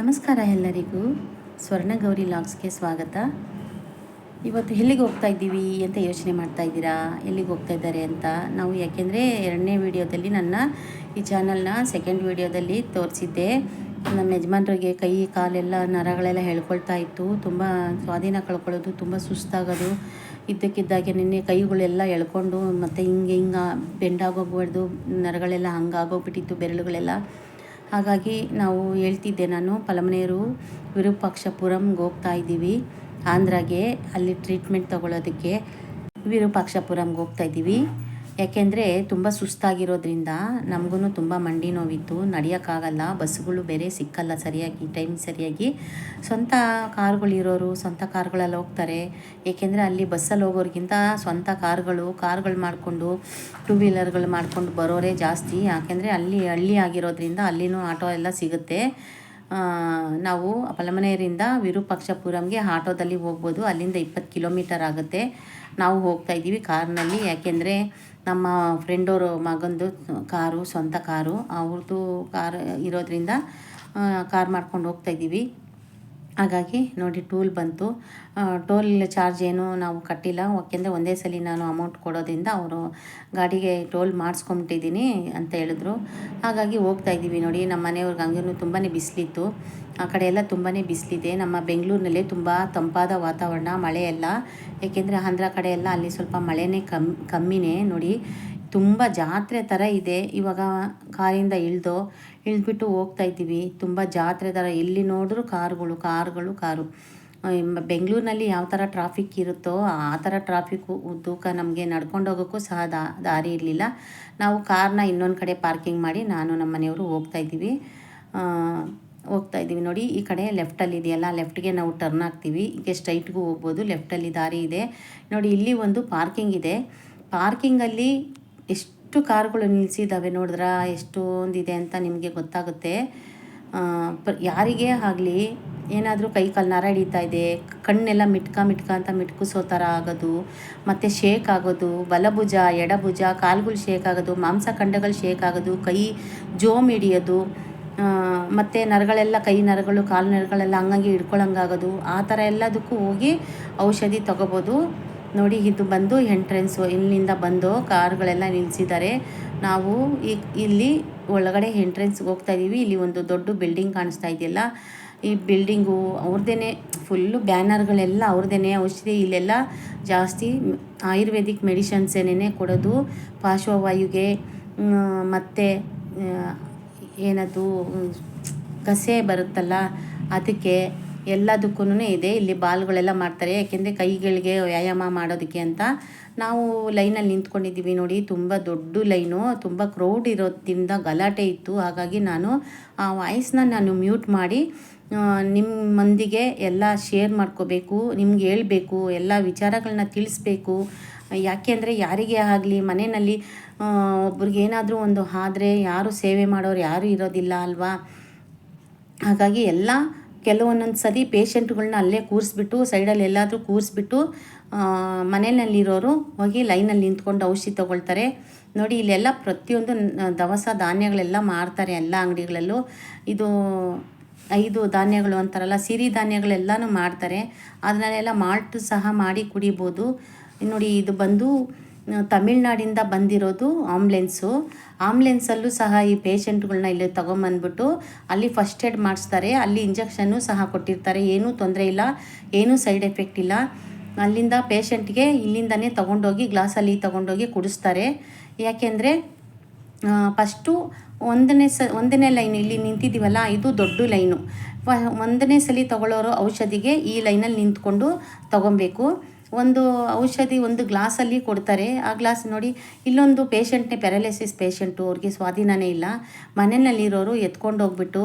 ನಮಸ್ಕಾರ ಎಲ್ಲರಿಗೂ. ಸ್ವರ್ಣಗೌರಿ ಲಾಗ್ಸ್ಗೆ ಸ್ವಾಗತ. ಇವತ್ತು ಎಲ್ಲಿಗೆ ಹೋಗ್ತಾ ಇದ್ದೀವಿ ಅಂತ ಯೋಚನೆ ಮಾಡ್ತಾ ಇದ್ದೀರಾ? ಎಲ್ಲಿಗೆ ಹೋಗ್ತಾ ಇದ್ದಾರೆ ಅಂತ? ನಾವು ಯಾಕೆಂದರೆ ಎರಡನೇ ವಿಡಿಯೋದಲ್ಲಿ ನನ್ನ ಈ ಚಾನಲ್ನ ಸೆಕೆಂಡ್ ವಿಡಿಯೋದಲ್ಲಿ ತೋರಿಸಿದ್ದೆ. ನಮ್ಮ ಯಜಮಾನ್ರಿಗೆ ಕೈ, ಕಾಲೆಲ್ಲ, ನರಗಳೆಲ್ಲ ಹೇಳ್ಕೊಳ್ತಾ ಇತ್ತು. ತುಂಬ ಸ್ವಾಧೀನ ಕಳ್ಕೊಳ್ಳೋದು, ತುಂಬ ಸುಸ್ತಾಗೋದು. ಇದ್ದಕ್ಕಿದ್ದಾಗೆ ನಿನ್ನೆ ಕೈಗಳೆಲ್ಲ ಎಳ್ಕೊಂಡು ಮತ್ತು ಹಿಂಗೆ ಹಿಂಗೆ ಬೆಂಡಾಗೋಗ್ಬಾರ್ದು, ನರಗಳೆಲ್ಲ ಹಂಗಾಗೋಗ್ಬಿಟ್ಟಿತ್ತು, ಬೆರಳುಗಳೆಲ್ಲ. ಹಾಗಾಗಿ ನಾವು ಹೇಳ್ತಿದ್ದೆ ನಾನು, ಪಲಮನೇರು ವಿರೂಪಾಕ್ಷಪುರಂಗೆ ಹೋಗ್ತಾ ಇದ್ದೀವಿ. ಆಂಧ್ರಗೆ ಅಲ್ಲಿ ಟ್ರೀಟ್ಮೆಂಟ್ ತಗೊಳ್ಳೋದಕ್ಕೆ ವಿರೂಪಾಕ್ಷಪುರಂಗೆ ಹೋಗ್ತಾ ಇದ್ದೀವಿ. ಯಾಕೆಂದರೆ ತುಂಬ ಸುಸ್ತಾಗಿರೋದ್ರಿಂದ ನಮಗೂ ತುಂಬ ಮಂಡಿ ನೋವಿತ್ತು, ನಡೆಯೋಕ್ಕಾಗಲ್ಲ, ಬಸ್ಸುಗಳು ಬೇರೆ ಸಿಕ್ಕಲ್ಲ ಸರಿಯಾಗಿ ಟೈಮ್ ಸರಿಯಾಗಿ. ಸ್ವಂತ ಕಾರ್ಗಳಿರೋರು, ಸ್ವಂತ ಕಾರ್ಗಳಲ್ಲಿ ಹೋಗ್ತಾರೆ. ಏಕೆಂದರೆ ಅಲ್ಲಿ ಬಸ್ಸಲ್ಲಿ ಹೋಗೋರಿಗಿಂತ ಸ್ವಂತ ಕಾರ್ಗಳು ಕಾರ್ಗಳು ಮಾಡಿಕೊಂಡು ಟೂ ವೀಲರ್ಗಳು ಮಾಡಿಕೊಂಡು ಬರೋರೇ ಜಾಸ್ತಿ. ಯಾಕೆಂದರೆ ಅಲ್ಲಿ ಹಳ್ಳಿ ಆಗಿರೋದ್ರಿಂದ ಅಲ್ಲಿನೂ ಆಟೋ ಎಲ್ಲ ಸಿಗುತ್ತೆ. ನಾವು ಪಲಮನೆಯರಿಂದ ವಿರೂಪಾಕ್ಷಪುರಂಗೆ ಆಟೋದಲ್ಲಿ ಹೋಗ್ಬೋದು. ಅಲ್ಲಿಂದ ಇಪ್ಪತ್ತು ಕಿಲೋಮೀಟರ್ ಆಗುತ್ತೆ. ನಾವು ಹೋಗ್ತಾ ಇದ್ದೀವಿ ಕಾರ್ನಲ್ಲಿ. ಯಾಕೆಂದರೆ ನಮ್ಮ ಫ್ರೆಂಡವರು ಮಗಂದು ಕಾರು ಸ್ವಂತ ಕಾರು. ಅವ್ರದ್ದು ಕಾರ್ ಇರೋದ್ರಿಂದ ಕಾರ್ ಮಾಡ್ಕೊಂಡು ಹೋಗ್ತಾ ಇದ್ದೀವಿ. ಹಾಗಾಗಿ ನೋಡಿ ಟೂಲ್ ಬಂತು. ಟೋಲ್ ಚಾರ್ಜ್ ಏನು ನಾವು ಕಟ್ಟಿಲ್ಲ. ಯಾಕೆಂದರೆ ಒಂದೇ ಸಲ ನಾನು ಅಮೌಂಟ್ ಕೊಡೋದ್ರಿಂದ ಅವರು ಗಾಡಿಗೆ ಟೋಲ್ ಮಾಡಿಸ್ಕೊಂಬಿಟ್ಟಿದ್ದೀನಿ ಅಂತ ಹೇಳಿದ್ರು. ಹಾಗಾಗಿ ಹೋಗ್ತಾ ಇದ್ದೀವಿ ನೋಡಿ. ನಮ್ಮ ಮನೆಯವ್ರಿಗೆ ಹಂಗೂ ತುಂಬಾ ಬಿಸಿಲಿತ್ತು. ಆ ಕಡೆ ಎಲ್ಲ ತುಂಬಾ ಬಿಸಿಲಿದೆ. ನಮ್ಮ ಬೆಂಗಳೂರಿನಲ್ಲೇ ತುಂಬ ತಂಪಾದ ವಾತಾವರಣ, ಮಳೆ ಎಲ್ಲ. ಏಕೆಂದರೆ ಆಂಧ್ರ ಕಡೆ ಎಲ್ಲ ಅಲ್ಲಿ ಸ್ವಲ್ಪ ಮಳೆನೇ ಕಮ್, ಕಮ್ಮಿನೇ ನೋಡಿ. ತುಂಬ ಜಾತ್ರೆ ಥರ ಇದೆ. ಇವಾಗ ಕಾರಿಂದ ಇಳ್ದು ಇಳಿದ್ಬಿಟ್ಟು ಹೋಗ್ತಾ ಇದ್ದೀವಿ. ತುಂಬ ಜಾತ್ರೆ ಥರ ಎಲ್ಲಿ ನೋಡಿದ್ರು ಕಾರುಗಳು ಕಾರುಗಳು, ಕಾರು. ಬೆಂಗಳೂರಿನಲ್ಲಿ ಯಾವ ಥರ ಟ್ರಾಫಿಕ್ ಇರುತ್ತೋ ಆ ಥರ ಟ್ರಾಫಿಕ್ಕು ತೂಕ ನಮಗೆ ನಡ್ಕೊಂಡು ಹೋಗೋಕ್ಕೂ ಸಹ ದಾರಿ ಇರಲಿಲ್ಲ. ನಾವು ಕಾರ್ನ ಇನ್ನೊಂದು ಕಡೆ ಪಾರ್ಕಿಂಗ್ ಮಾಡಿ ನಾನು ನಮ್ಮ ಮನೆಯವರು ಹೋಗ್ತಾ ಇದ್ದೀವಿ. ಹೋಗ್ತಾ ಇದ್ದೀವಿ. ನೋಡಿ, ಈ ಕಡೆ ಲೆಫ್ಟಲ್ಲಿ ಇದೆಯಲ್ಲ ಲೆಫ್ಟ್ಗೆ ನಾವು ಟರ್ನ್ ಆಗ್ತೀವಿ. ಹೀಗೆ ಸ್ಟ್ರೈಟ್ಗೂ ಹೋಗ್ಬೋದು. ಲೆಫ್ಟಲ್ಲಿ ದಾರಿ ಇದೆ. ನೋಡಿ, ಇಲ್ಲಿ ಒಂದು ಪಾರ್ಕಿಂಗ್ ಇದೆ. ಪಾರ್ಕಿಂಗಲ್ಲಿ ಎಷ್ಟು ಕಾರುಗಳು ನಿಲ್ಲಿಸಿದ್ದಾವೆ ನೋಡಿದ್ರ? ಎಷ್ಟೊಂದಿದೆ ಅಂತ ನಿಮಗೆ ಗೊತ್ತಾಗುತ್ತೆ. ಯಾರಿಗೆ ಆಗಲಿ ಏನಾದರೂ ಕೈ ಕಾಲು ನರ ಹಿಡಿತಾ ಇದೆ. ಕಣ್ಣೆಲ್ಲ ಮಿಟ್ಕ ಮಿಟ್ಕ ಅಂತ ಮಿಟ್ಕಿಸೋ ಥರ ಆಗೋದು. ಮತ್ತು ಶೇಕ್ ಆಗೋದು, ಬಲಭುಜ, ಎಡಭುಜ, ಕಾಲುಗಳು ಶೇಕ್ ಆಗೋದು, ಮಾಂಸಖಂಡಗಳು ಶೇಕ್ ಆಗೋದು, ಕೈ ಜೋಮ್ ಹಿಡಿಯೋದು ಮತ್ತು ನರಗಳೆಲ್ಲ ಕೈ ನರಗಳು, ಕಾಲು ನರಗಳೆಲ್ಲ ಹಂಗಾಗಿ ಹಿಡ್ಕೊಳಂಗಾಗೋದು, ಆ ಥರ ಎಲ್ಲದಕ್ಕೂ ಹೋಗಿ ಔಷಧಿ ತಗೋಬೋದು. ನೋಡಿ, ಇದು ಬಂದು ಎಂಟ್ರೆನ್ಸು. ಇಲ್ಲಿಂದ ಬಂದು ಕಾರ್ಗಳೆಲ್ಲ ನಿಲ್ಲಿಸಿದ್ದಾರೆ ನಾವು ಇಲ್ಲಿ ಒಳಗಡೆ ಎಂಟ್ರೆನ್ಸ್ಗೆ ಹೋಗ್ತಾ ಇದ್ದೀವಿ ಇಲ್ಲಿ ಒಂದು ದೊಡ್ಡ ಬಿಲ್ಡಿಂಗ್ ಕಾಣಿಸ್ತಾ ಇದೆಯಲ್ಲ. ಈ ಬಿಲ್ಡಿಂಗು ಅವ್ರದ್ದೇ ಫುಲ್ಲು ಬ್ಯಾನರ್ಗಳೆಲ್ಲ ಅವ್ರದ್ದೇ ಔಷಧಿ ಇಲ್ಲೆಲ್ಲ ಜಾಸ್ತಿ ಆಯುರ್ವೇದಿಕ್ ಮೆಡಿಷನ್ಸ್ ಏನೇನೆ ಕೊಡೋದು. ಪಾರ್ಶ್ವವಾಯುಗೆ ಮತ್ತು ಏನದು ಕಸೆ ಬರುತ್ತಲ್ಲ, ಅದಕ್ಕೆ ಎಲ್ಲದಕ್ಕೂ ಇದೆ. ಇಲ್ಲಿ ಬಾಲ್ಗಳೆಲ್ಲ ಮಾಡ್ತಾರೆ. ಯಾಕೆಂದರೆ ಕೈಗಳಿಗೆ ವ್ಯಾಯಾಮ ಮಾಡೋದಕ್ಕೆ ಅಂತ ನಾವು ಲೈನಲ್ಲಿ ನಿಂತ್ಕೊಂಡಿದ್ದೀವಿ ನೋಡಿ. ತುಂಬ ದೊಡ್ಡ ಲೈನು. ತುಂಬ ಕ್ರೌಡ್ ಇರೋದ್ರಿಂದ ಗಲಾಟೆ ಇತ್ತು. ಹಾಗಾಗಿ ನಾನು ಆ ವಾಯ್ಸ್ನ ನಾನು ಮ್ಯೂಟ್ ಮಾಡಿ ನಿಮ್ಮ ಮಂದಿಗೆ ಎಲ್ಲ ಶೇರ್ ಮಾಡ್ಕೋಬೇಕು, ನಿಮ್ಗೆ ಹೇಳಬೇಕು, ಎಲ್ಲ ವಿಚಾರಗಳನ್ನ ತಿಳಿಸ್ಬೇಕು. ಯಾಕೆ ಅಂದರೆ ಯಾರಿಗೆ ಆಗಲಿ, ಮನೆಯಲ್ಲಿ ಒಬ್ರಿಗೆ ಏನಾದರೂ ಒಂದು ಆದರೆ ಯಾರು ಸೇವೆ ಮಾಡೋರು ಯಾರೂ ಇರೋದಿಲ್ಲ ಅಲ್ವಾ? ಹಾಗಾಗಿ ಎಲ್ಲ ಕೆಲವೊಂದೊಂದು ಸರಿ ಪೇಷಂಟ್ಗಳನ್ನ ಅಲ್ಲೇ ಕೂರಿಸ್ಬಿಟ್ಟು ಸೈಡಲ್ಲಿ ಎಲ್ಲಾದರೂ ಕೂರಿಸ್ಬಿಟ್ಟು ಮನೆಯಲ್ಲಿರೋರು ಹೋಗಿ ಲೈನಲ್ಲಿ ನಿಂತ್ಕೊಂಡು ಔಷಧಿ ತೊಗೊಳ್ತಾರೆ. ನೋಡಿ, ಇಲ್ಲೆಲ್ಲ ಪ್ರತಿಯೊಂದು ದವಸ ಧಾನ್ಯಗಳೆಲ್ಲ ಮಾರ್ತಾರೆ ಎಲ್ಲ ಅಂಗಡಿಗಳಲ್ಲೂ. ಇದು ಐದು ಧಾನ್ಯಗಳು ಅಂತಾರಲ್ಲ, ಸಿರಿ ಧಾನ್ಯಗಳೆಲ್ಲನೂ ಮಾಡ್ತಾರೆ ಅದನ್ನೆಲ್ಲ ಮಾಲ್ಟ್ ಸಹ ಮಾಡಿ ಕುಡಿಬೋದು. ನೋಡಿ, ಇದು ಬಂದು ತಮಿಳ್ನಾಡಿಂದ ಬಂದಿರೋದು ಆಂಬ್ಲೆನ್ಸು. ಆಂಬ್ಲೆನ್ಸಲ್ಲೂ ಸಹ ಈ ಪೇಷಂಟ್ಗಳನ್ನ ಇಲ್ಲಿ ತೊಗೊಂಬಂದ್ಬಿಟ್ಟು ಅಲ್ಲಿ ಫಸ್ಟ್ ಏಡ್ ಮಾಡಿಸ್ತಾರೆ. ಅಲ್ಲಿ ಇಂಜೆಕ್ಷನ್ನು ಸಹ ಕೊಟ್ಟಿರ್ತಾರೆ. ಏನೂ ತೊಂದರೆ ಇಲ್ಲ, ಏನೂ ಸೈಡ್ ಎಫೆಕ್ಟ್ ಇಲ್ಲ. ಅಲ್ಲಿಂದ ಪೇಷಂಟ್ಗೆ ಇಲ್ಲಿಂದನೇ ತೊಗೊಂಡೋಗಿ ಗ್ಲಾಸಲ್ಲಿ ತೊಗೊಂಡೋಗಿ ಕುಡಿಸ್ತಾರೆ. ಯಾಕೆಂದರೆ ಫಸ್ಟು ಒಂದನೇ ಸ, ಒಂದನೇ ಲೈನ್ ಇಲ್ಲಿ ನಿಂತಿದ್ದೀವಲ್ಲ, ಇದು ದೊಡ್ಡ ಲೈನು. ಒಂದನೇ ಸಲ ತಗೊಳ್ಳೋರು ಔಷಧಿಗೆ ಈ ಲೈನಲ್ಲಿ ನಿಂತ್ಕೊಂಡು ತಗೊಬೇಕು. ಒಂದು ಔಷಧಿ ಒಂದು ಗ್ಲಾಸಲ್ಲಿ ಕೊಡ್ತಾರೆ. ಆ ಗ್ಲಾಸ್ ನೋಡಿ, ಇಲ್ಲೊಂದು ಪೇಷಂಟ್ನೇ ಪ್ಯಾರಾಲಿಸಿಸ್ ಪೇಷಂಟು, ಅವ್ರಿಗೆ ಸ್ವಾಧೀನನೇ ಇಲ್ಲ. ಮನೆಯಲ್ಲಿರೋರು ಎತ್ಕೊಂಡು ಹೋಗ್ಬಿಟ್ಟು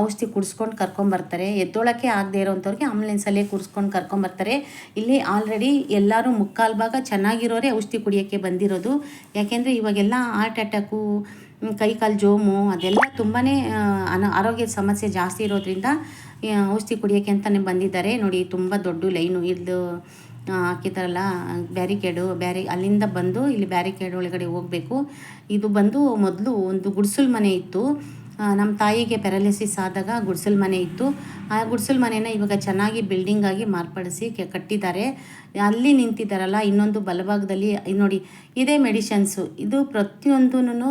ಔಷಧಿ ಕುಡಿಸ್ಕೊಂಡು ಕರ್ಕೊಂಬರ್ತಾರೆ ಎದ್ದೊಳಕ್ಕೆ ಆಗದೆ ಇರೋಂಥವ್ರಿಗೆ ಆಂಬುಲೆನ್ಸಲ್ಲೇ ಕೂರಿಸ್ಕೊಂಡು ಕರ್ಕೊಂಬರ್ತಾರೆ ಇಲ್ಲಿ ಆಲ್ರೆಡಿ ಎಲ್ಲರೂ ಮುಕ್ಕಾಲು ಭಾಗ ಚೆನ್ನಾಗಿರೋರೇ ಔಷಧಿ ಕುಡಿಯೋಕ್ಕೆ ಬಂದಿರೋದು. ಯಾಕೆಂದರೆ ಇವಾಗೆಲ್ಲ ಹಾರ್ಟ್ ಅಟ್ಯಾಕು ಕೈ ಕಾಲು ಜೋಮು ಅದೆಲ್ಲ ತುಂಬಾ ಅನ, ಆರೋಗ್ಯದ ಸಮಸ್ಯೆ ಜಾಸ್ತಿ ಇರೋದ್ರಿಂದ ಔಷಧಿ ಕುಡಿಯೋಕ್ಕೆ ಅಂತಲೇ ಬಂದಿದ್ದಾರೆ. ನೋಡಿ, ತುಂಬ ದೊಡ್ಡ ಲೈನು. ಇದು ಹಾಕಿದಾರಲ್ಲ, ಬ್ಯಾರಿಕೇಡು. ಬ್ಯಾರಿ, ಅಲ್ಲಿಂದ ಬಂದು ಇಲ್ಲಿ ಬ್ಯಾರಿಕೇಡ್ ಒಳಗಡೆ ಹೋಗಬೇಕು. ಇದು ಬಂದು ಮೊದಲು ಒಂದು ಗುಡಿಸಲು ಮನೆ ಇತ್ತು. ನಮ್ಮ ತಾಯಿಗೆ ಪ್ಯಾರಾಲಿಸಿಸ್ ಆದಾಗ ಗುಡ್ಸಲ್ ಮನೆ ಇತ್ತು. ಆ ಗುಡ್ಸಲ್ ಮನೆನ ಇವಾಗ ಚೆನ್ನಾಗಿ ಬಿಲ್ಡಿಂಗ್ ಆಗಿ ಮಾರ್ಪಡಿಸಿ ಕಟ್ಟಿದ್ದಾರೆ. ಅಲ್ಲಿ ನಿಂತಿದ್ದಾರಲ್ಲ ಇನ್ನೊಂದು ಬಲಭಾಗದಲ್ಲಿ, ನೋಡಿ, ಇದೇ ಮೆಡಿಷನ್ಸು. ಇದು ಪ್ರತಿಯೊಂದೂ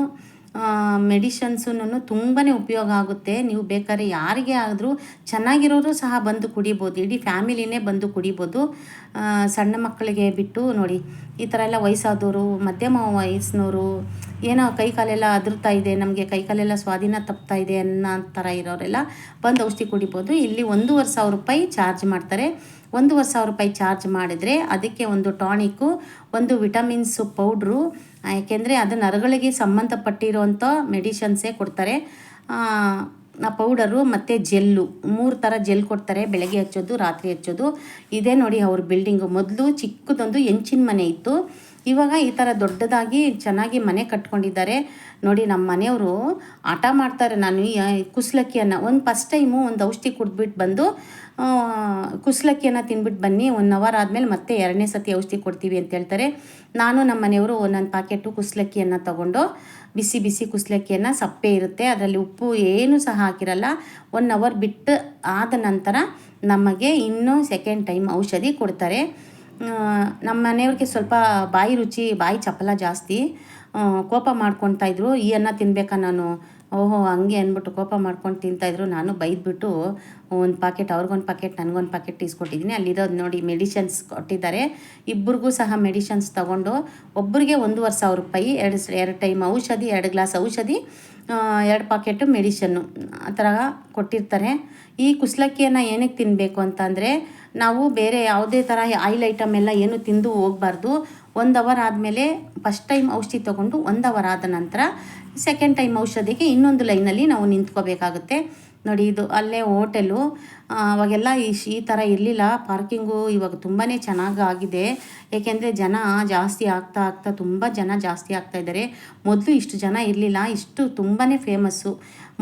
ಮೆಡಿಷನ್ಸೂ ತುಂಬಾ ಉಪಯೋಗ ಆಗುತ್ತೆ. ನೀವು ಬೇಕಾದ್ರೆ ಯಾರಿಗೆ ಆದರೂ ಚೆನ್ನಾಗಿರೋರು ಸಹ ಬಂದು ಕುಡಿಬೋದು. ಇಡೀ ಫ್ಯಾಮಿಲಿನೇ ಬಂದು ಕುಡಿಬೋದು. ಸಣ್ಣ ಮಕ್ಕಳಿಗೆ ಬಿಟ್ಟು ನೋಡಿ, ಈ ಥರ ಎಲ್ಲ ವಯಸ್ಸಾದವರು, ಮಧ್ಯಮ ವಯಸ್ಸಿನವರು ಏನೋ ಕೈ ಕಾಲೆಲ್ಲ ಅದರ್ತಾ ಇದೆ, ನಮಗೆ ಕೈ ಕಾಲೆಲ್ಲ ಸ್ವಾಧೀನ ತಪ್ತಾ ಇದೆ ಅನ್ನೋ ಥರ ಇರೋರೆಲ್ಲ ಬಂದು ಔಷಧಿ ಕುಡಿಬೋದು. ಇಲ್ಲಿ ಒಂದೂವರೆ ಸಾವಿರ ರೂಪಾಯಿ ಚಾರ್ಜ್ ಮಾಡ್ತಾರೆ. ಒಂದೂವರೆ ಸಾವಿರ ರೂಪಾಯಿ ಚಾರ್ಜ್ ಮಾಡಿದರೆ ಅದಕ್ಕೆ ಒಂದು ಟಾನಿಕ್ಕು, ಒಂದು ವಿಟಮಿನ್ಸ್ ಪೌಡ್ರು ಯಾಕೆಂದರೆ ಅದು ನರಗಳಿಗೆ ಸಂಬಂಧಪಟ್ಟಿರುವಂಥ ಮೆಡಿಷನ್ಸೇ ಕೊಡ್ತಾರೆ. ಪೌಡರು ಮತ್ತು ಜೆಲ್ಲು, ಮೂರು ಥರ ಜೆಲ್ ಕೊಡ್ತಾರೆ ಬೆಳಗ್ಗೆ ಹಚ್ಚೋದು, ರಾತ್ರಿ ಹಚ್ಚೋದು. ಇದೇ ನೋಡಿ ಅವ್ರ ಬಿಲ್ಡಿಂಗು ಮೊದಲು ಚಿಕ್ಕದೊಂದು ಹೆಂಚಿನ ಮನೆ ಇತ್ತು. ಇವಾಗ ಈ ಥರ ದೊಡ್ಡದಾಗಿ ಚೆನ್ನಾಗಿ ಮನೆ ಕಟ್ಕೊಂಡಿದ್ದಾರೆ. ನೋಡಿ ನಮ್ಮ ಮನೆಯವರು ಆಟ ಮಾಡ್ತಾರೆ. ನಾನು ಕುಸ್ಲಕ್ಕಿಯನ್ನು ಒಂದು ಫಸ್ಟ್ ಟೈಮು ಒಂದು ಔಷಧಿ ಕುಡ್ದುಬಿಟ್ಟು ಬಂದು ಕುಸ್ಲಕ್ಕಿಯನ್ನು ತಿನ್ಬಿಟ್ಟು ಬನ್ನಿ. ಒನ್ ಅವರ್ ಆದಮೇಲೆ ಮತ್ತೆ ಎರಡನೇ ಸತಿ ಔಷಧಿ ಕೊಡ್ತೀವಿ ಅಂತ ಹೇಳ್ತಾರೆ. ನಾನು ನಮ್ಮ ಮನೆಯವರು ಒಂದೊಂದು ಪ್ಯಾಕೆಟು ಕುಸ್ಲಕ್ಕಿಯನ್ನು ತಗೊಂಡು ಬಿಸಿ ಬಿಸಿ ಕುಸ್ಲಕ್ಕಿಯನ್ನು ಸಪ್ಪೆ ಇರುತ್ತೆ. ಅದರಲ್ಲಿ ಉಪ್ಪು ಏನೂ ಸಹ ಹಾಕಿರಲ್ಲ. ಒನ್ ಅವರ್ ಬಿಟ್ಟು ಆದ ನಂತರ ನಮಗೆ ಇನ್ನೂ ಸೆಕೆಂಡ್ ಟೈಮ್ ಔಷಧಿ ಕೊಡ್ತಾರೆ. ನಮ್ಮ ಮನೆಯವ್ರಿಗೆ ಸ್ವಲ್ಪ ಬಾಯಿ ರುಚಿ, ಬಾಯಿ ಚಪಲ ಜಾಸ್ತಿ ಕೋಪ ಮಾಡ್ಕೊತಾ ಇದ್ದರು ಈ ಅನ್ನ ತಿನ್ಬೇಕಾ ನಾನು? ಓಹೋ, ಹಂಗೆ ಅಂದ್ಬಿಟ್ಟು ಕೋಪ ಮಾಡ್ಕೊಂಡು ತಿಂತಾಯಿದ್ರು ನಾನು ಬೈದ್ಬಿಟ್ಟು ಒಂದು ಪಾಕೆಟ್ ಅವ್ರಿಗೊಂದು ಪಾಕೆಟ್ ನನಗೊಂದು ಪಾಕೆಟ್ ಇಸ್ಕೊಟ್ಟಿದ್ದೀನಿ. ಅಲ್ಲಿರೋದು ನೋಡಿ ಮೆಡಿಷನ್ಸ್ ಕೊಟ್ಟಿದ್ದಾರೆ. ಇಬ್ಬರಿಗೂ ಸಹ ಮೆಡಿಷನ್ಸ್ ತಗೊಂಡು ಒಬ್ಬರಿಗೆ ಒಂದೂವರೆ ಸಾವಿರ ರೂಪಾಯಿ, ಎರಡು ಎರಡು ಟೈಮ್ ಔಷಧಿ, ಎರಡು ಗ್ಲಾಸ್ ಔಷಧಿ ಎರಡು ಪಾಕೆಟು ಮೆಡಿಷನ್ನು ಆ ಥರ ಕೊಟ್ಟಿರ್ತಾರೆ. ಈ ಕುಸಲಕ್ಕಿಯನ್ನು ಏನಕ್ಕೆ ತಿನ್ನಬೇಕು ಅಂತಂದರೆ, ನಾವು ಬೇರೆ ಯಾವುದೇ ಥರ ಆಯಿಲ್ ಐಟಮ್ ಎಲ್ಲ ಏನು ತಿಂದು ಹೋಗಬಾರ್ದು. ಒಂದು ಅವರ್ ಆದಮೇಲೆ ಫಸ್ಟ್ ಟೈಮ್ ಔಷಧಿ ತೊಗೊಂಡು ಒಂದು ಅವರ್ ಆದ ನಂತರ ಸೆಕೆಂಡ್ ಟೈಮ್ ಔಷಧಿಗೆ ಇನ್ನೊಂದು ಲೈನಲ್ಲಿ ನಾವು ನಿಂತ್ಕೋಬೇಕಾಗುತ್ತೆ. ನೋಡಿ ಇದು ಅಲ್ಲೇ ಹೋಟೆಲು ಅವಾಗೆಲ್ಲ ಈ ಥರ ಇರಲಿಲ್ಲ. ಪಾರ್ಕಿಂಗು ಇವಾಗ ತುಂಬಾ ಚೆನ್ನಾಗಿ ಆಗಿದೆ. ಏಕೆಂದರೆ ಜನ ಜಾಸ್ತಿ ಆಗ್ತಾ ಆಗ್ತಾ ತುಂಬ ಜನ ಜಾಸ್ತಿ ಆಗ್ತಾ ಇದ್ದಾರೆ. ಮೊದಲು ಇಷ್ಟು ಜನ ಇರಲಿಲ್ಲ. ಇಷ್ಟು ತುಂಬಾ ಫೇಮಸ್ಸು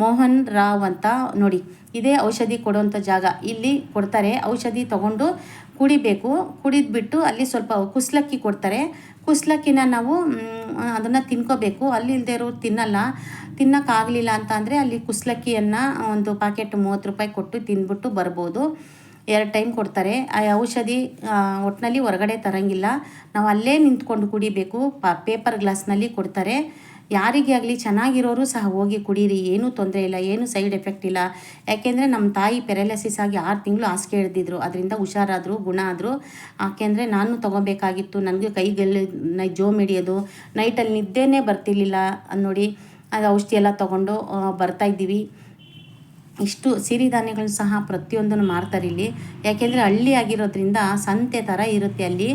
ಮೋಹನ್ ರಾವ್ ಅಂತ ನೋಡಿ. ಇದೇ ಔಷಧಿ ಕೊಡುವಂಥ ಜಾಗ. ಇಲ್ಲಿ ಕೊಡ್ತಾರೆ, ಔಷಧಿ ತಗೊಂಡು ಕುಡಿಬೇಕು. ಕುಡಿದ್ಬಿಟ್ಟು ಅಲ್ಲಿ ಸ್ವಲ್ಪ ಕುಸ್ಲಕ್ಕಿ ಕೊಡ್ತಾರೆ. ಕುಸ್ಲಕ್ಕಿನ ನಾವು ಅದನ್ನು ತಿನ್ಕೋಬೇಕು. ಅಲ್ಲಿ ಇಲ್ಲದೆ ಇರೋರು ತಿನ್ನಲ್ಲ. ತಿನ್ನೋಕ್ಕಾಗಲಿಲ್ಲ ಅಂತ ಅಂದರೆ ಅಲ್ಲಿ ಕುಸ್ಲಕ್ಕಿಯನ್ನು ಒಂದು ಪ್ಯಾಕೆಟ್ ಮೂವತ್ತು ರೂಪಾಯಿ ಕೊಟ್ಟು ತಿಂದ್ಬಿಟ್ಟು ಬರ್ಬೋದು. ಎರಡು ಟೈಮ್ ಕೊಡ್ತಾರೆ. ಆ ಔಷಧಿ ಒಟ್ಟಿನಲ್ಲಿ ಹೊರಗಡೆ ತರಂಗಿಲ್ಲ. ನಾವು ಅಲ್ಲೇ ನಿಂತ್ಕೊಂಡು ಕುಡಿಬೇಕು. ಪೇಪರ್ ಗ್ಲಾಸ್ನಲ್ಲಿ ಕೊಡ್ತಾರೆ. ಯಾರಿಗೇ ಆಗಲಿ ಚೆನ್ನಾಗಿರೋರು ಸಹ ಹೋಗಿ ಕುಡೀರಿ ಏನೂ ತೊಂದರೆ ಇಲ್ಲ ಏನೂ ಸೈಡ್ ಎಫೆಕ್ಟ್ ಇಲ್ಲ. ಯಾಕೆಂದರೆ ನಮ್ಮ ತಾಯಿ ಪೆರಾಲಿಸಿಸ್ ಆಗಿ ಆರು ತಿಂಗಳು ಹಾಸಿಗೆ ಹಿಡ್ದಿದ್ರು ಅದರಿಂದ ಹುಷಾರಾದರು ಗುಣ ಆದರು. ಯಾಕೆಂದರೆ ನಾನು ತೊಗೋಬೇಕಾಗಿತ್ತು ನನಗೆ ಕೈಗೆಲ್ಲ ನೈ ಜೋಮ್ ಹಿಡಿಯೋದು ನೈಟಲ್ಲಿ ನಿದ್ದೆನೇ ಬರ್ತಿರ್ಲಿಲ್ಲ. ನೋಡಿ ಅದು ಔಷಧಿ ಎಲ್ಲ ತೊಗೊಂಡು ಆ, ಬರ್ತಾ ಇದ್ದೀವಿ. ಇಷ್ಟು ಸಿರಿಧಾನ್ಯಗಳು ಸಹ ಪ್ರತಿಯೊಂದನ್ನು ಮಾರ್ತಾರೆ ಇಲ್ಲಿ. ಯಾಕೆಂದರೆ ಹಳ್ಳಿ ಆಗಿರೋದ್ರಿಂದ ಸಂತೆ ಥರ ಇರುತ್ತೆ ಅಲ್ಲಿ.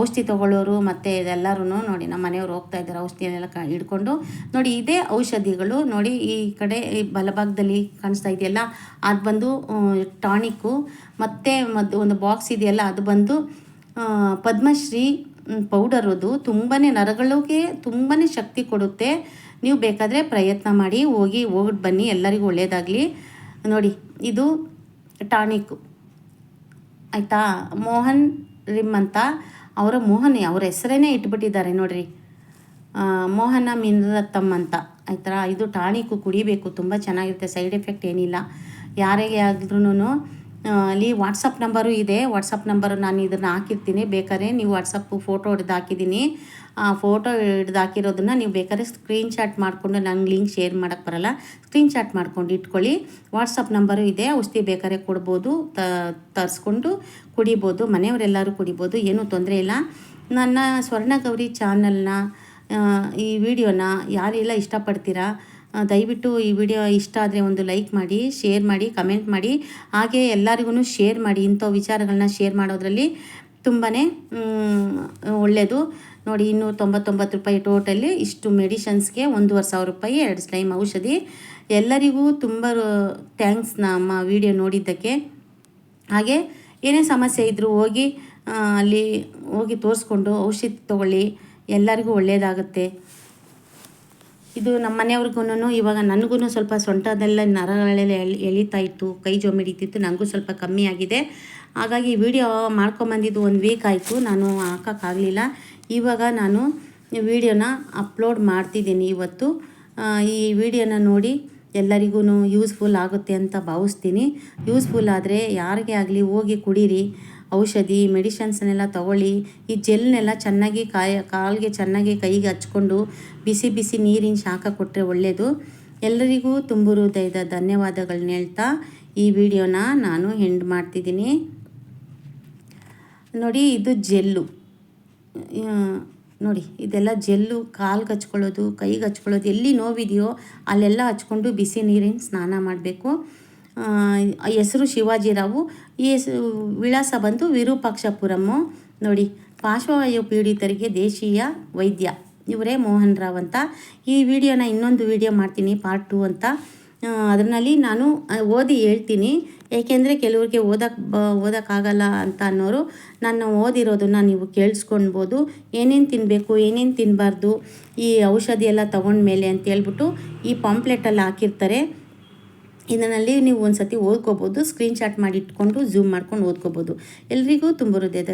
ಔಷಧಿ ತೊಗೊಳ್ಳೋರು ಮತ್ತು ಇದೆಲ್ಲರೂ ನೋಡಿ ನಮ್ಮ ಮನೆಯವ್ರು ಹೋಗ್ತಾ ಇದ್ದಾರೆ, ಔಷಧಿಯನ್ನೆಲ್ಲ ಕ ಹಿಡ್ಕೊಂಡು. ನೋಡಿ ಇದೇ ಔಷಧಿಗಳು ನೋಡಿ ಈ ಕಡೆ ಈ ಬಲಭಾಗದಲ್ಲಿ ಕಾಣಿಸ್ತಾ ಇದೆಯಲ್ಲ, ಅದು ಬಂದು ಟಾನಿಕ್ಕು ಮತ್ತು ಮದ್ದು ಒಂದು ಬಾಕ್ಸ್ ಇದೆಯಲ್ಲ, ಅದು ಬಂದು ಪದ್ಮಶ್ರೀ ಪೌಡರ್ ಅದು. ತುಂಬಾ ನರಗಳಿಗೆ ತುಂಬಾ ಶಕ್ತಿ ಕೊಡುತ್ತೆ. ನೀವು ಬೇಕಾದರೆ ಪ್ರಯತ್ನ ಮಾಡಿ ಹೋಗಿ ಹೋಗ್ಬಿಟ್ಟು ಬನ್ನಿ ಎಲ್ಲರಿಗೂ ಒಳ್ಳೆಯದಾಗಲಿ ನೋಡಿ, ಇದು ಟಾನಿಕ್ಕು ಆಯಿತಾ? ಮೋಹನ್ ರಿಮ್ ಅಂತ. ಅವರ ಮೋಹನ್, ಅವರ ಹೆಸರೇ ಇಟ್ಬಿಟ್ಟಿದ್ದಾರೆ ನೋಡ್ರಿ. ಮೋಹನ ಮಿನ್ರತ್ತಮ್ ಅಂತ. ಆಯ್ತಾ? ಇದು ಟಾನಿಕ್ಕು ಕುಡಿಬೇಕು. ತುಂಬ ಚೆನ್ನಾಗಿರುತ್ತೆ. ಸೈಡ್ ಎಫೆಕ್ಟ್ ಏನಿಲ್ಲ. ಯಾರಿಗೆ ಆದ್ರೂ ಅಲ್ಲಿ ವಾಟ್ಸಪ್ ನಂಬರು ಇದೆ. ವಾಟ್ಸಪ್ ನಂಬರು ನಾನು ಇದನ್ನು ಹಾಕಿರ್ತೀನಿ. ಬೇಕಾದ್ರೆ ನೀವು ವಾಟ್ಸಪ್ಪು ಫೋಟೋ ಹಿಡ್ದು ಹಾಕಿದ್ದೀನಿ. ಆ ಫೋಟೋ ಹಿಡ್ದು ಹಾಕಿರೋದನ್ನು ನೀವು ಬೇಕಾದ್ರೆ ಸ್ಕ್ರೀನ್ ಶಾಟ್ ಮಾಡಿಕೊಂಡು ನಂಗೆ ಲಿಂಕ್ ಶೇರ್ ಮಾಡೋಕ್ಕೆ ಬರಲ್ಲ. ಸ್ಕ್ರೀನ್ ಶಾಟ್ ಮಾಡ್ಕೊಂಡು ಇಟ್ಕೊಳ್ಳಿ. ವಾಟ್ಸಪ್ ನಂಬರು ಇದೆ. ಔಷಧಿ ಬೇಕಾದ್ರೆ ಕೊಡ್ಬೋದು. ತ, ತರಿಸ್ಕೊಂಡು ಕುಡಿಬೋದು. ಮನೆಯವರೆಲ್ಲರೂ ಕುಡಿಬೋದು. ಏನೂ ತೊಂದರೆ ಇಲ್ಲ. ನನ್ನ ಸ್ವರ್ಣಗೌರಿ ಚಾನಲ್ನ ಈ ವಿಡಿಯೋನ ಯಾರೆಲ್ಲ ಇಷ್ಟಪಡ್ತೀರಾ? ದಯವಿಟ್ಟು ಈ ವಿಡಿಯೋ ಇಷ್ಟ ಆದರೆ ಒಂದು ಲೈಕ್ ಮಾಡಿ, ಶೇರ್ ಮಾಡಿ, ಕಮೆಂಟ್ ಮಾಡಿ. ಹಾಗೆ ಎಲ್ಲರಿಗೂ ಶೇರ್ ಮಾಡಿ ಇಂಥ ವಿಚಾರಗಳನ್ನ ಶೇರ್ ಮಾಡೋದ್ರಲ್ಲಿ ತುಂಬಾ ಒಳ್ಳೆಯದು ನೋಡಿ, ಇನ್ನೂರ ತೊಂಬತ್ತೊಂಬತ್ತು ರೂಪಾಯಿ ಟೋಟಲಿ ಇಷ್ಟು ಮೆಡಿಷನ್ಸ್ಗೆ ಒಂದೂವರೆ ಸಾವಿರ ರೂಪಾಯಿ, ಎರಡು ಟೈಮ್ ಔಷಧಿ. ಎಲ್ಲರಿಗೂ ತುಂಬ ಥ್ಯಾಂಕ್ಸ್ ನಮ್ಮ ವಿಡಿಯೋ ನೋಡಿದ್ದಕ್ಕೆ. ಹಾಗೆ ಏನೇ ಸಮಸ್ಯೆ ಇದ್ದರೂ ಹೋಗಿ ಅಲ್ಲಿ ಹೋಗಿ ತೋರಿಸ್ಕೊಂಡು ಔಷಧಿ ತಗೊಳ್ಳಿ. ಎಲ್ಲರಿಗೂ ಒಳ್ಳೆಯದಾಗುತ್ತೆ ಇದು ನಮ್ಮ ಮನೆಯವ್ರಿಗೂ ಇವಾಗ ನನಗೂ ಸ್ವಲ್ಪ ಸೊಂಟದೆಲ್ಲ ನರಗಳೆಲ್ಲ ಎಳಿ, ಎಳಿತಾ ಇತ್ತು, ಕೈ ಜೋಮ್ ಹಿಡಿತಿತ್ತು ನನಗೂ ಸ್ವಲ್ಪ ಕಮ್ಮಿ ಆಗಿದೆ. ಹಾಗಾಗಿ ವಿಡಿಯೋ ಮಾಡ್ಕೊಂಬಂದಿದ್ದು ಒಂದು ವೀಕ್ ಆಯಿತು, ನಾನು ಹಾಕೋಕ್ಕಾಗಲಿಲ್ಲ. ಇವಾಗ ನಾನು ವಿಡಿಯೋನ ಅಪ್ಲೋಡ್ ಮಾಡ್ತಿದ್ದೀನಿ ಇವತ್ತು. ಈ ವಿಡಿಯೋನ ನೋಡಿ ಎಲ್ಲರಿಗೂ ಯೂಸ್ಫುಲ್ ಆಗುತ್ತೆ ಅಂತ ಭಾವಿಸ್ತೀನಿ. ಯೂಸ್ಫುಲ್ ಆದರೆ ಯಾರಿಗೆ ಆಗಲಿ ಹೋಗಿ ಕುಡೀರಿ. ಔಷಧಿ ಮೆಡಿಷನ್ಸ್ನೆಲ್ಲ ತಗೊಳ್ಳಿ. ಈ ಜೆಲ್ನೆಲ್ಲ ಚೆನ್ನಾಗಿ ಕಾಯ, ಕಾಲಿಗೆ ಚೆನ್ನಾಗಿ ಕೈಗೆ ಹಚ್ಕೊಂಡು ಬಿಸಿ ಬಿಸಿ ನೀರಿನ ಶಾಖ ಕೊಟ್ಟರೆ ಒಳ್ಳೆಯದು ಎಲ್ಲರಿಗೂ ತುಂಬು ಹೃದಯದ ಧನ್ಯವಾದಗಳನ್ನ ಹೇಳ್ತಾ ಈ ವಿಡಿಯೋನ ನಾನು ಹೆಂಡ್ ಮಾಡ್ತಿದ್ದೀನಿ. ನೋಡಿ, ಇದು ಜೆಲ್ಲು. ನೋಡಿ, ಇದೆಲ್ಲ ಜೆಲ್ಲು, ಕಾಲ್ಗೆ ಹಚ್ಕೊಳ್ಳೋದು, ಕೈಗೆ ಹಚ್ಕೊಳ್ಳೋದು, ಎಲ್ಲಿ ನೋವಿದೆಯೋ ಅಲ್ಲೆಲ್ಲ ಹಚ್ಕೊಂಡು ಬಿಸಿ ನೀರಿನ ಸ್ನಾನ ಮಾಡಬೇಕು. ಹೆಸರು ಶಿವಾಜಿರಾವು ಈ ಹೆಸರು, ವಿಳಾಸ ಬಂದು ವಿರೂಪಾಕ್ಷಪುರಮ್ಮು ನೋಡಿ, ಪಾರ್ಶ್ವವಾಯು ಪೀಡಿತರಿಗೆ ದೇಶೀಯ ವೈದ್ಯ. ಇವರೇ ಮೋಹನ್ ರಾವ್ ಅಂತ. ಈ ವಿಡಿಯೋನ ಇನ್ನೊಂದು ವಿಡಿಯೋ ಮಾಡ್ತೀನಿ ಪಾರ್ಟ್ ಟು ಅಂತ. ಅದರಲ್ಲಿ ನಾನು ಓದಿ ಹೇಳ್ತೀನಿ. ಏಕೆಂದರೆ ಕೆಲವ್ರಿಗೆ ಓದಕ್ಕೆ ಬ, ಓದೋಕ್ಕಾಗಲ್ಲ ಅಂತ ಅನ್ನೋರು ನಾನು ಓದಿರೋದನ್ನು ನೀವು ಕೇಳಿಸ್ಕೊಳ್ಬೋದು ಏನೇನು ತಿನ್ನಬೇಕು ಏನೇನು ತಿನ್ನಬಾರ್ದು ಈ ಔಷಧಿ ಎಲ್ಲ ತೊಗೊಂಡ್ಮೇಲೆ ಅಂತ ಹೇಳ್ಬಿಟ್ಟು ಈ ಪಾಂಪ್ಲೆಟಲ್ಲಿ ಹಾಕಿರ್ತಾರೆ. ಇದರಲ್ಲಿ ನೀವು ಒಂದು ಸತಿ ಓದ್ಕೋಬೋದು ಸ್ಕ್ರೀನ್ಶಾಟ್ ಮಾಡಿ ಇಟ್ಕೊಂಡು ಝೂಮ್ ಮಾಡ್ಕೊಂಡು ಓದ್ಕೋಬೋದು. ಎಲ್ರಿಗೂ ತುಂಬ ಹೃದಯದ